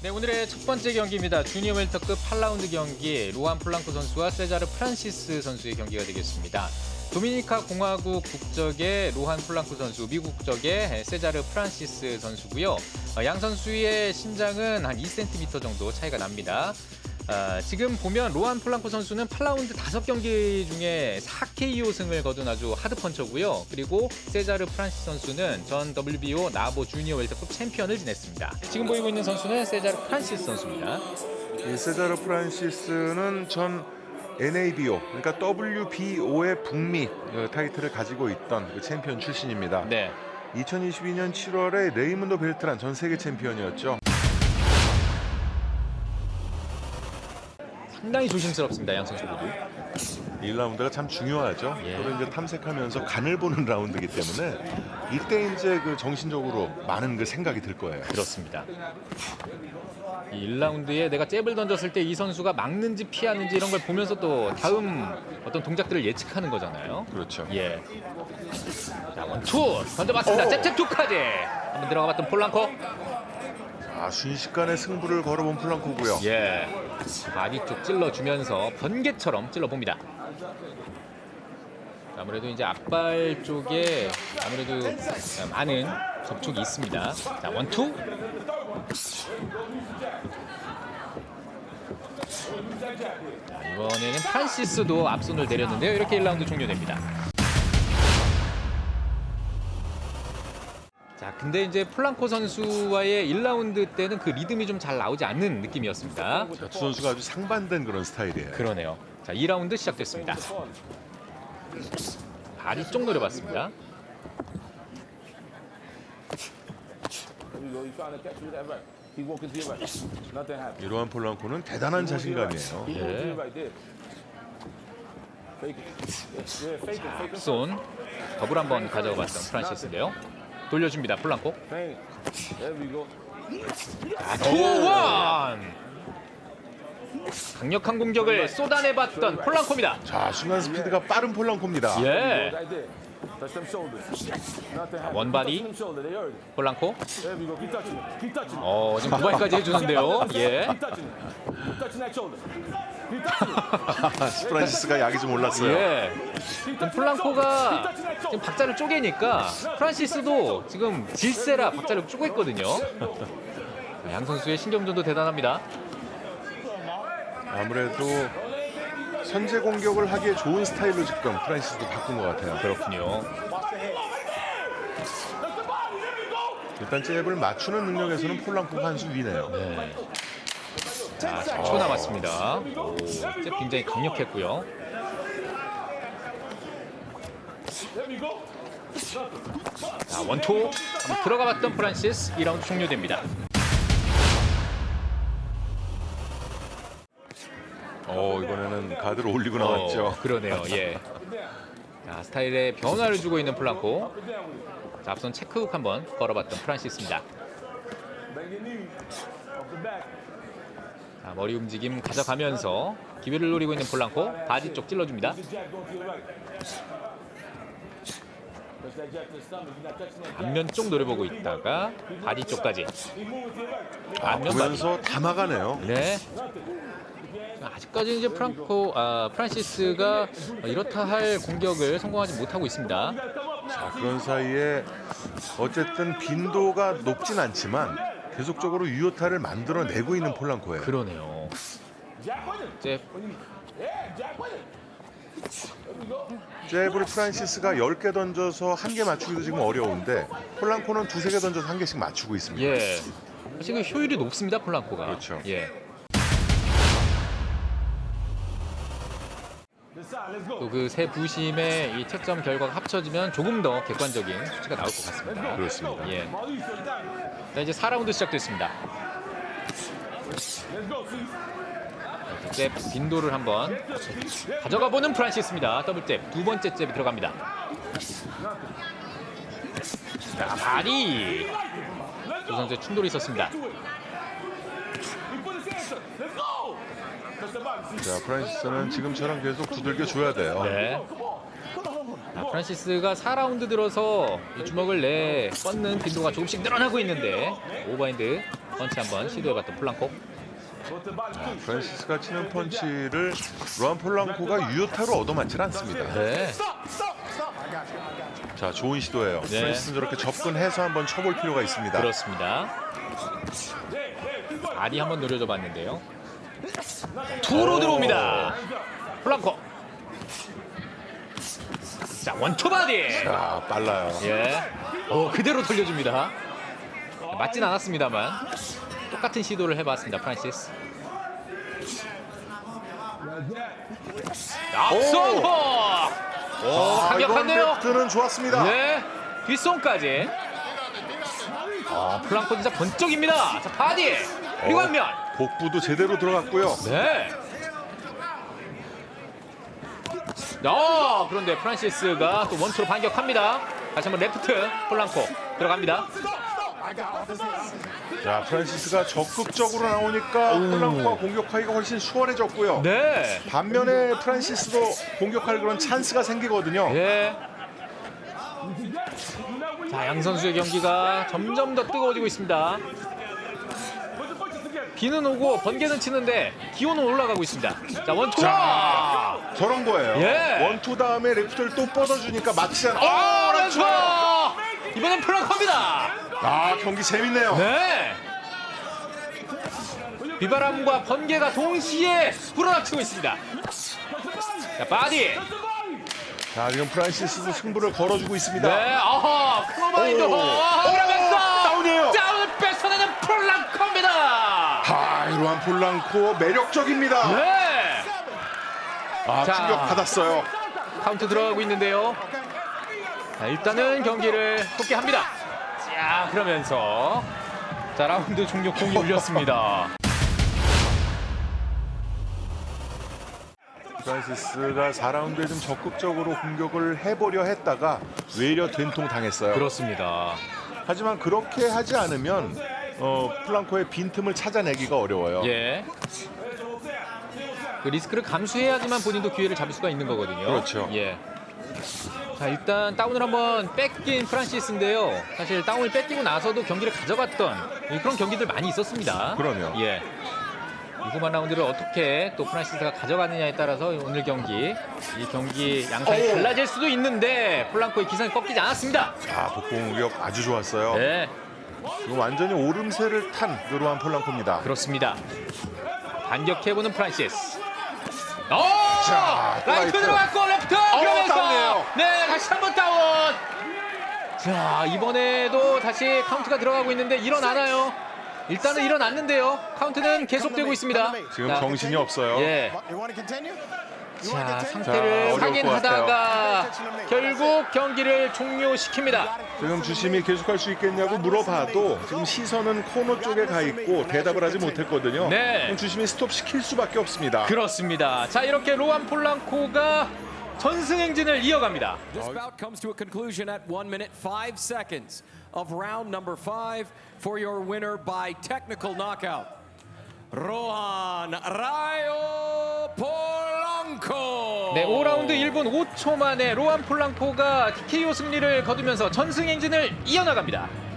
네, 오늘의 첫 번째 경기입니다. 주니어 웰터급 8라운드 경기 루안 플랑코 선수와 세자르 프란시스 선수의 경기가 되겠습니다. 도미니카 공화국 국적의 로한 플랑코 선수, 미국 국적의 세자르 프란시스 선수고요. 어, 양 선수의 신장은 한 2cm 정도 차이가 납니다. 아, 지금 보면 로한 플랑코 선수는 8라운드 5경기 중에 4KO 승을 거둔 아주 하드펀처고요. 그리고 세자르 프란시스 선수는 전 WBO 나보 주니어 웰터급 챔피언을 지냈습니다. 지금 보이고 있는 선수는 세자르 프란시스 선수입니다. 이 세자르 프란시스는 전 NABO 그러니까 WBO의 북미 어, 타이틀을 가지고 있던 그 챔피언 출신입니다. 네. 2022년 7월에 레이문드 벨트란 전 세계 챔피언이었죠. 상당히 조심스럽습니다. 양 선수 모두. 1라운드가 참 중요하죠. 예. 서로 이제 탐색하면서 간을 보는 라운드이기 때문에 이때 이제 그 정신적으로 많은 그 생각이 들 거예요. 그렇습니다. 이 1라운드에 내가 잽을 던졌을 때 이 선수가 막는지 피하는지 이런 걸 보면서 또 다음 어떤 동작들을 예측하는 거잖아요. 그렇죠. 예. 자, 원투 던져봤습니다. 오. 잽잽 투까지 한번 들어가봤던 폴랑코. 아, 순식간에 승부를 걸어본 플랑코고요. 예. 바디 쪽 찔러주면서 번개처럼 찔러봅니다. 아무래도 이제 앞발 쪽에 아무래도 많은 접촉이 있습니다. 자, 원투. 자, 이번에는 프란시스도 앞손을 내렸는데요. 이렇게 1라운드 종료됩니다. 자, 근데 이제 플랑코 선수와의 1라운드 때는 그 리듬이 좀 잘 나오지 않는 느낌이었습니다. 자, 두 선수가 아주 상반된 그런 스타일이에요. 그러네요. 자, 2라운드 시작됐습니다. 발이 쪽 노려봤습니다. 이러한 폴랑코는 대단한. 자신감이에요. Keep Yeah. walking to your right there. Fake it. Yeah, yeah fake it. Fake it. 손 더블 한번 가져봤던 프란시스인데요. 돌려줍니다. go. 투원 강력한 공격을 쏟아내봤던 폴랑코입니다. 자, 순간 스피드가 빠른 폴랑코입니다. 예, it. 폴랑코. 어, 지금 두발까지 해주는데요. 예. It. 프란시스가 약이 좀 올랐어요. 예. 플랑코가 지금. 박자를 쪼개니까 프란시스도 지금 질세라 박자를 쪼갰거든요. 양 선수의 신경전도 대단합니다. 아무래도 선제 공격을 하기에 좋은 스타일로 지금 프란시스도 바꾼 것 같아요. 그렇군요. 일단 잽을 맞추는 능력에서는 폴랑코가 한 수 위네요. 네. 자, 4초 남았습니다. 오, 잽 굉장히 강력했고요. 자, 원투 한번 들어가 봤던 프란시스 2라운드 종료됩니다. 어 이번에는 가드를 올리고 나왔죠. 어, 그러네요. 예. 자, 스타일에 변화를 주고 있는 플랑코. 자, 앞선 체크훅 한번 걸어봤던 프란시스입니다. 자, 머리 움직임 가져가면서 기회를 노리고 있는 플랑코. 바디 쪽 찔러줍니다. 앞면 쪽 노려보고 있다가 바디 쪽까지. 아, 바디. 보면서 다 막아내요. 네. 아직까지 이제 프랑코 아, 프란시스가 이렇다 할 공격을 성공하지 못하고 있습니다. 자, 그런 사이에 어쨌든 빈도가 높진 않지만 계속적으로 유효타를 만들어내고 있는 폴랑코예요. 그러네요. 잽을 프란시스가 10개 던져서 한 개 맞추기도 지금 어려운데 폴랑코는 두세 개 던져서 한 개씩 맞추고 있습니다. 예. 지금 효율이 높습니다, 폴랑코가. 그렇죠. 예. 또 그 세 부심의 이 채점 결과가 합쳐지면 조금 더 객관적인 수치가 나올 것 같습니다. 그렇습니다. 예. 자, 이제 4라운드 시작됐습니다. 잽 빈도를 한번 가져가 보는 프란시스입니다. 더블 잽. 두 번째 잽이 들어갑니다. 자, 발이 두 선수의 충돌이 있었습니다. 자, 프란시스는 지금처럼 계속 두들겨 줘야 돼요. 네. 자, 프란시스가 4라운드 들어서 이 주먹을 내 뻗는 빈도가 조금씩 늘어나고 있는데 오버핸드 펀치 한번 시도해봤던 플랑코. 프란시스가 치는 펀치를 루안 폴랑코가 유효타로 얻어맞질 않습니다. 네. 자, 좋은 시도예요. 네. 프란시스는 저렇게 접근해서 한번 쳐볼 필요가 있습니다. 그렇습니다. 아리 한번 노려줘 봤는데요. 투로 들어옵니다. 플랑코. 자 원투 바디. 자, 빨라요. 예. 오 그대로 돌려줍니다. 맞진 않았습니다만 똑같은 시도를 해봤습니다 프란시스. 앞손 호. 오 아, 이번 강력한데요. 배트는 좋았습니다. 네. 뒷손까지. 아, 플랑코 진짜 번쩍입니다. 자, 바디. 그리고 어. 복부도 제대로 들어갔고요. 네. 어, 그런데 프란시스가 또 원투로 반격합니다. 다시 한번 레프트 플랑코 들어갑니다. 자, 프란시스가 적극적으로 나오니까 폴랑코가 공격하기가 훨씬 수월해졌고요. 네. 반면에 프란시스도 공격할 그런 찬스가 생기거든요. 예. 자, 양 선수의 경기가 점점 더 뜨거워지고 있습니다. 비는 오고 번개는 치는데 기온은 올라가고 있습니다. 자, 원투. 자. 저런 거예요. 예. 원투 다음에 레프트를 또 뻗어주니까 맞지 않아. 어, 어, 왼쪽! 이번엔 플랑코입니다. 아, 경기 재밌네요. 네. 비바람과 번개가 동시에 불어닥치고 있습니다. 자, 바디. 자, 지금 프란시스도 승부를 걸어주고 있습니다. 네, 아하, 클로바인드. 오. 그러면서 오, 다운이에요. 다운을 뺏어내는 플랑코입니다. 아, 이러한 폴랑코 매력적입니다. 네. 아, 자. 충격 받았어요. 카운트 들어가고 있는데요. 자, 일단은 경기를 속개합니다. 자, 그러면서 자 라운드 종료 공이 울렸습니다. 프란시스가 4라운드에 좀 적극적으로 공격을 해보려 했다가 외려 된통 당했어요. 그렇습니다. 하지만 그렇게 하지 않으면 어, 플랑코의 빈틈을 찾아내기가 어려워요. 예. 그 리스크를 감수해야지만 본인도 기회를 잡을 수가 있는 거거든요. 그렇죠. 예. 자 일단 다운을 한번 뺏긴 프란시스인데요. 사실 다운을 뺏기고 나서도 경기를 가져갔던 그런 경기들 많이 있었습니다. 그럼요. 예. 이 후반 라운드를 어떻게 또 프란시스가 가져가느냐에 따라서 오늘 경기 이 경기 양상이 오. 달라질 수도 있는데 플랑코의 기선이 꺾이지 않았습니다. 자, 복공 공격 아주 좋았어요. 네, 지금 완전히 오름세를 탄 요로한 폴랑코입니다. 그렇습니다. 반격해보는 프란시스. 오! 자, 또 라이트 라이트. 들어갔고 레프트 다운이에요. 그러면서 네 다시 한 번 다운. 자 이번에도 다시 카운트가 들어가고 있는데 일어나나요? 일단은 일어났는데요. 카운트는 계속되고 있습니다. 지금 자, 정신이 없어요. 예. 자 자, 상태를 어려울 것 확인하다가 결국 경기를 종료시킵니다. 지금 주심이 계속할 수 있겠냐고 물어봐도 지금 시선은 코너 쪽에 가 있고 대답을 하지 못했거든요. 네. 그럼 주심이 스톱 시킬 수밖에 없습니다. 그렇습니다. 자 이렇게 로안 폴랑코가 전승 행진을 이어갑니다. This bout comes to a conclusion at 1 minute 5 seconds of round number 5 for your winner by technical knockout. Rohan Rayo Polanco. 네, 5라운드 1분 5초 만에 로안 폴랑코가 TKO 승리를 거두면서 전승 행진을 이어나갑니다.